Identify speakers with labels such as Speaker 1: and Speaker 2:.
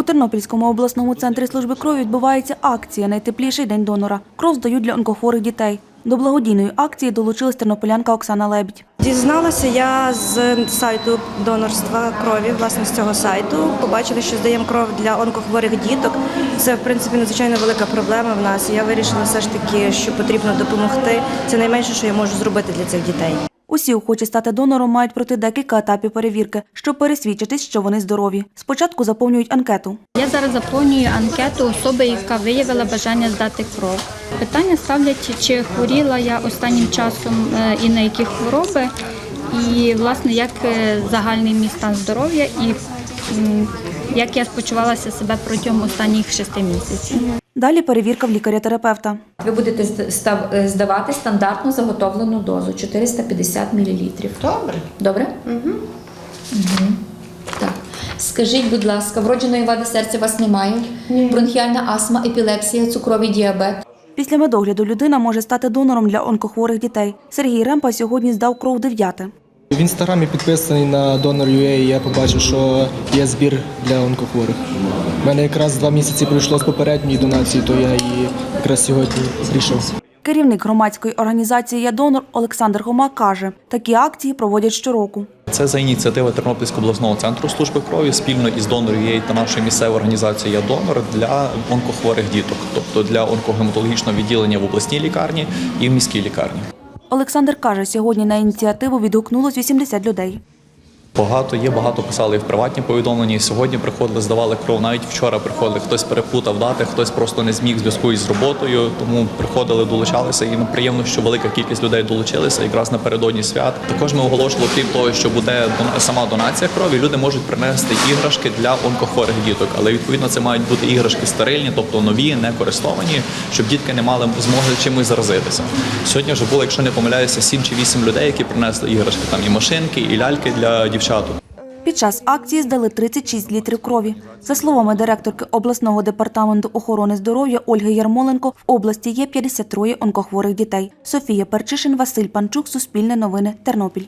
Speaker 1: У Тернопільському обласному центрі служби крові відбувається акція Найтепліший день донора. Кров здають для онкохворих дітей. До благодійної акції долучилась тернополянка Оксана Лебідь.
Speaker 2: Дізналася я з сайту донорства крові, власне, з цього сайту. Побачили, що здаємо кров для онкохворих діток. Це, в принципі, надзвичайно велика проблема в нас. Я вирішила все ж таки, що потрібно допомогти. Це найменше, що я можу зробити для цих дітей.
Speaker 1: Усі охочі стати донором мають пройти декілька етапів перевірки, щоб пересвідчитись, що вони здорові. Спочатку заповнюють анкету.
Speaker 3: Я зараз заповнюю анкету особи, яка виявила бажання здати кров. Питання ставлять, чи хворіла я останнім часом е, і на які хвороби, і власне як е, загальний мій стан здоров'я і як я спочувалася себе протягом останніх шести місяців.
Speaker 1: Далі перевірка в лікаря-терапевта.
Speaker 4: Ви будете е, здавати стандартну заготовлену дозу 450 мл.
Speaker 5: Добре.
Speaker 4: Добре? Угу. Так. Скажіть, будь ласка, вродженої вади серця у вас немає? Бронхіальна астма, епілепсія, цукровий діабет.
Speaker 1: Після медогляду людина може стати донором для онкохворих дітей. Сергій Ремпа сьогодні здав кров дев'яте.
Speaker 6: В інстаграмі підписаний на Donor.ua, і я побачив, що є збір для онкохворих. У мене якраз два місяці пройшло з попередньої донації, то я і якраз сьогодні прийшов.
Speaker 1: Керівник громадської організації Я донор Олександр Гома каже, такі акції проводять щороку.
Speaker 7: Це за ініціативи Тернопільського обласного центру служби крові спільно із донором та нашою місцевою організацією «Я донор для онкохворих діток, тобто для онкогематологічного відділення в обласній лікарні і в міській лікарні.
Speaker 1: Олександр каже, сьогодні на ініціативу відгукнулось 80 людей.
Speaker 7: Багато є, багато писали і в приватні повідомлення. І сьогодні приходили, здавали кров. Навіть вчора приходили. Хтось перепутав дати, хтось просто не зміг зв'язку із роботою. Тому приходили, долучалися. І приємно, що велика кількість людей долучилися якраз напередодні свят. Також ми оголошували, крім того, що буде сама донація крові. Люди можуть принести іграшки для онкохворих діток, але відповідно це мають бути іграшки стерильні, тобто нові, не користовані, щоб дітки не мали змоги чимось заразитися. Сьогодні вже було, якщо не помиляюся, 7 чи 8 людей, які принесли іграшки. Там і машинки, і ляльки для дівчат.
Speaker 1: Під час акції здали 36 літрів крові. За словами директорки обласного департаменту охорони здоров'я Ольги Ярмоленко, в області є 53 онкохворих дітей. Софія Перчишин, Василь Панчук, Суспільне новини, Тернопіль.